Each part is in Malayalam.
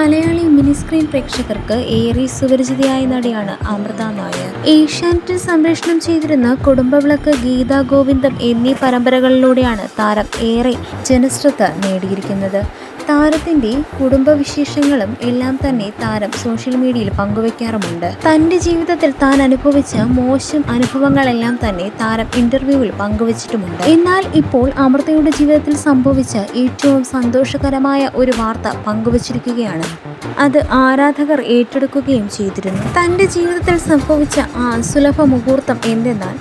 മലയാളി മിനിസ്ക്രീൻ പ്രേക്ഷകർക്ക് ഏറെ സുപരിചിതയായ നടിയാണ് അമൃത നായർ. ഏഷ്യാനെറ്റിൽ സംപ്രേഷണം ചെയ്തിരുന്ന കുടുംബവിളക്ക് ഗീതാ ഗോവിന്ദം എന്നീ പരമ്പരകളിലൂടെയാണ് താരം ഏറെ ജനശ്രദ്ധ നേടിയിരിക്കുന്നത്. താരത്തിന്റെ കുടുംബവിശേഷങ്ങളും എല്ലാം തന്നെ താരം സോഷ്യൽ മീഡിയയിൽ പങ്കുവെക്കാറുമുണ്ട്. തന്റെ ജീവിതത്തിൽ താൻ അനുഭവിച്ച മോശം അനുഭവങ്ങളെല്ലാം തന്നെ താരം ഇന്റർവ്യൂവിൽ പങ്കുവച്ചിട്ടുമുണ്ട്. എന്നാൽ ഇപ്പോൾ അമൃതയുടെ ജീവിതത്തിൽ സംഭവിച്ച ഏറ്റവും സന്തോഷകരമായ ഒരു വാർത്ത പങ്കുവച്ചിരിക്കുകയാണ്. അത് ആരാധകർ ഏറ്റെടുക്കുകയും ചെയ്തിരുന്നു. തന്റെ ജീവിതത്തിൽ സംഭവിച്ച ആ സുലഭ മുഹൂർത്തം എന്തെന്നാൽ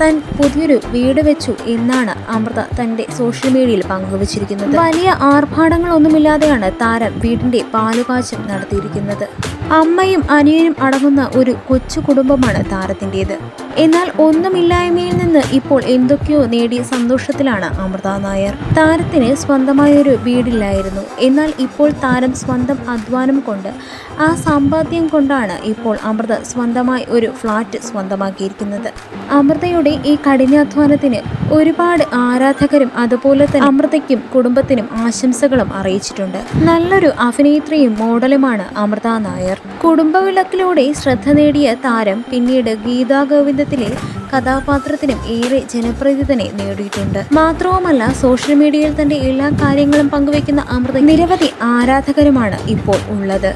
താൻ പുതിയൊരു വീട് വെച്ചു എന്നാണ് അമൃത തന്റെ സോഷ്യൽ മീഡിയയിൽ പങ്കുവച്ചിരിക്കുന്നത്. വലിയ ആർഭാടങ്ങളൊന്നുമില്ലാതെയാണ് താരം വീടിന്റെ പാലുകാച്ചം നടത്തിയിരിക്കുന്നത്. അമ്മയും അനിയനും അടങ്ങുന്ന ഒരു കൊച്ചു കുടുംബമാണ് താരത്തിന്റെത്. എന്നാൽ ഒന്നുമില്ലായ്മയിൽ നിന്ന് ഇപ്പോൾ എന്തൊക്കെയോ നേടിയ സന്തോഷത്തിലാണ് അമൃത നായർ. താരത്തിന് സ്വന്തമായൊരു വീടില്ലായിരുന്നു. എന്നാൽ ഇപ്പോൾ താരം സ്വന്തം അധ്വാനം കൊണ്ട് ആ സമ്പാദ്യം കൊണ്ടാണ് ഇപ്പോൾ അമൃത സ്വന്തമായി ഒരു ഫ്ലാറ്റ് സ്വന്തമാക്കിയിരിക്കുന്നത്. അമൃതയുടെ ഈ കഠിനാധ്വാനത്തിന് ഒരുപാട് ആരാധകരും അതുപോലെ തന്നെ അമൃതയ്ക്കും കുടുംബത്തിനും ആശംസകളും അറിയിച്ചിട്ടുണ്ട്. നല്ലൊരു അഭിനേത്രിയും മോഡലുമാണ് അമൃത നായർ. കുടുംബവിളക്കിലൂടെ ശ്രദ്ധ നേടിയ താരം പിന്നീട് ഗീതാ ഗോവിന്ദത്തിലെ കഥാപാത്രത്തിനും ഏറെ ജനപ്രീതി തന്നെ നേടിയിട്ടുണ്ട്. മാത്രവുമല്ല സോഷ്യൽ മീഡിയയിൽ തന്റെ എല്ലാ കാര്യങ്ങളും പങ്കുവയ്ക്കുന്ന അമൃത നിരവധി ആരാധകരുമാണ് ഇപ്പോൾ ഉള്ളത്.